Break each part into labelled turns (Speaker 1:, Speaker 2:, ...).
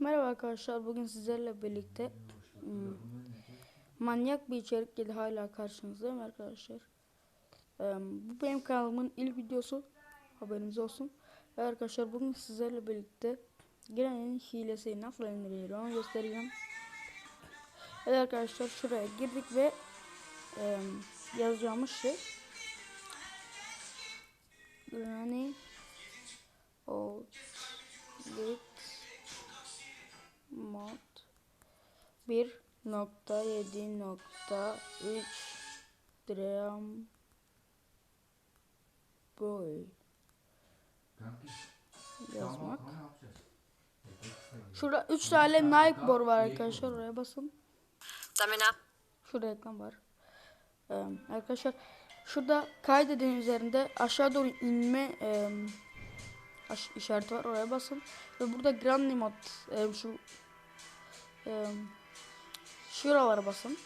Speaker 1: Merhaba arkadaşlar bugün sizlerle birlikte hmm, manyak bir içerik geldi hala karşınızdayım arkadaşlar. Eee, bu benim kanalımın ilk videosu haberiniz olsun. Ve arkadaşlar bugün sizlerle birlikte Granny'nin hilesi nasıl indirilir onu göstereceğim. Evet arkadaşlar şuraya girdik ve eee, yazacağımız şey Granny Outlet mod 1.7.3 Dream Boy yazmak. Şurada 3 tane Nike board var arkadaşlar oraya basın.
Speaker 2: Stamina.
Speaker 1: Şurada ekran var. Ee, arkadaşlar şurada kaydedin üzerinde aşağı doğru inme e, aş- işareti var oraya basın ve burada Grand Mod e, şu e, şuralara basın.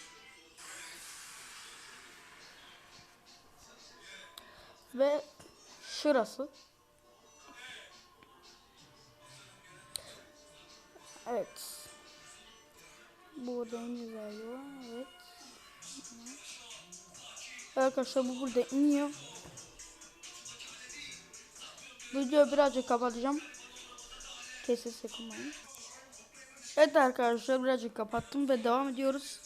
Speaker 1: Ve şurası. Evet. Burada iniyor galiba. Evet. Arkadaşlar bu burada iniyor. Videoyu birazcık kapatacağım. Kesin sakınmayın. Evet arkadaşlar birazcık kapattım ve devam ediyoruz.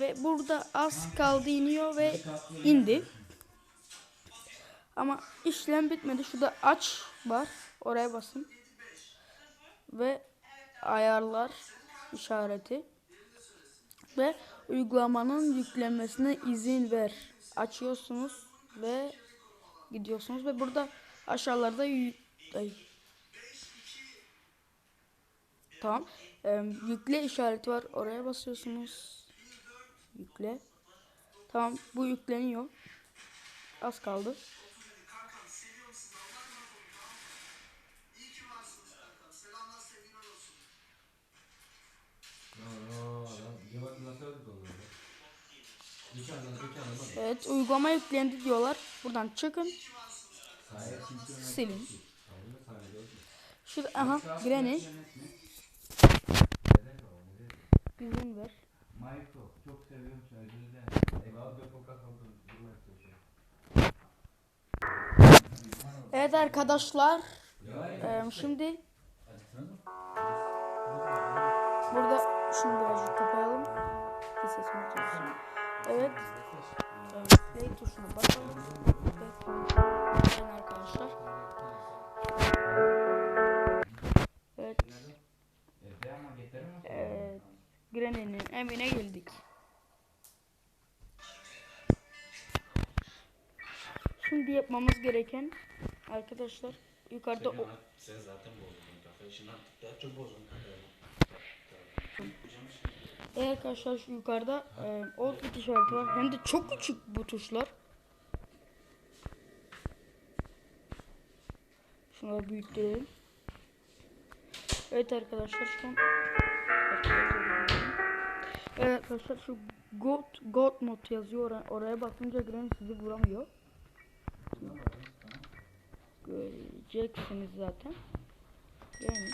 Speaker 1: Ve burada az kaldı iniyor ve indi. Ama işlem bitmedi. Şurada aç var. Oraya basın. Ve ayarlar işareti ve uygulamanın yüklenmesine izin ver. Açıyorsunuz ve gidiyorsunuz ve burada aşağılarda ay. Tamam. Ee, yükle işareti var. Oraya basıyorsunuz. Yükle. Tamam. Bu yükleniyor. Az kaldı. Evet. Uygulama yüklendi diyorlar. Buradan çıkın. Silin. Şurada aha Granny. İzin ver.
Speaker 3: Michael çok seviyorum sözünü de. Eyvallah bir poka.
Speaker 1: Evet arkadaşlar. eee, şimdi burada şunu birazcık kapayalım. Bir sesimi duysun. Evet. play tuşuna basalım. Evine geldik. Şimdi yapmamız gereken arkadaşlar yukarıda o
Speaker 4: Sen zaten bozdun kafayı. Şimdi artık daha çok bozdun kafayı.
Speaker 1: Evet arkadaşlar şu yukarıda e, bit işareti var. Hem de çok küçük bu tuşlar. Şunları büyüttürelim. Evet arkadaşlar şu an Evet arkadaşlar şu God God mod yazıyor oraya, oraya bakınca Granny sizi vuramıyor. Göreceksiniz zaten. Yani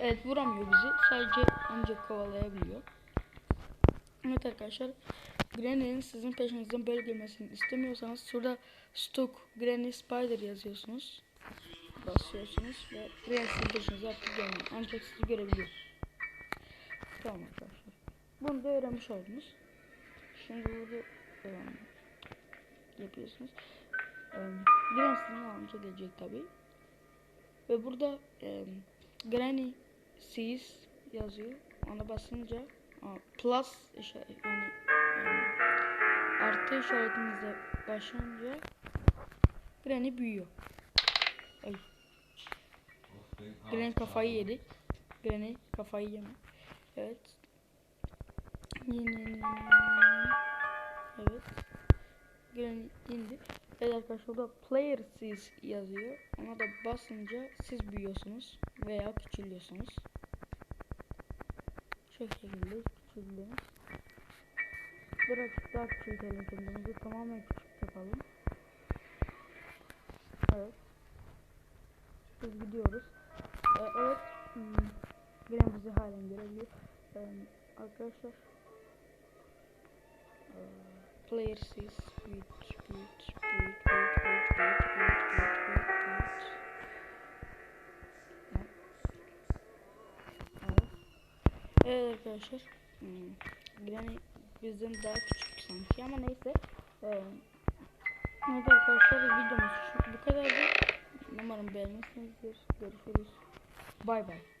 Speaker 1: Evet vuramıyor bizi. Sadece ancak kovalayabiliyor. Evet arkadaşlar. Granny'nin sizin peşinizden böyle gelmesini istemiyorsanız şurada Stock Granny Spider yazıyorsunuz. Basıyorsunuz ve Granny sizin peşinize artık gelmiyor. Ancak sizi görebiliyor. Tamam arkadaşlar. Bunu da öğrenmiş oldunuz. Şimdi burada um, yapıyorsunuz. Um, Granny sizin alınca gelecek tabii. Ve burada um, Granny sees yazıyor. Ona basınca plus işareti yani, yani artı işaretimizle başlayınca Granny büyüyor. Ay. Granny kafayı yedi. Granny kafayı yeme. Evet. Yeni, yeni, yeni. Evet. Granny indi. Evet arkadaşlar burada player sees yazıyor. Ona da basınca siz büyüyorsunuz veya küçülüyorsunuz. Şu şekilde küçülüyoruz. Birazcık daha küçültelim kendimizi. Tamamen küçük yapalım. Evet. Biz gidiyoruz. Ee, evet. Hmm. Benim bizi halen görebiliyor. Ee, arkadaşlar ee, player says wait wait wait wait wait wait wait wait wait wait Evet. Arkadaşlar. Hmm. Yani bizden daha küçük sanki ama neyse. Ee, evet arkadaşlar videomuz bu kadardı. Umarım beğenmişsinizdir. Görüşürüz. Bay bay.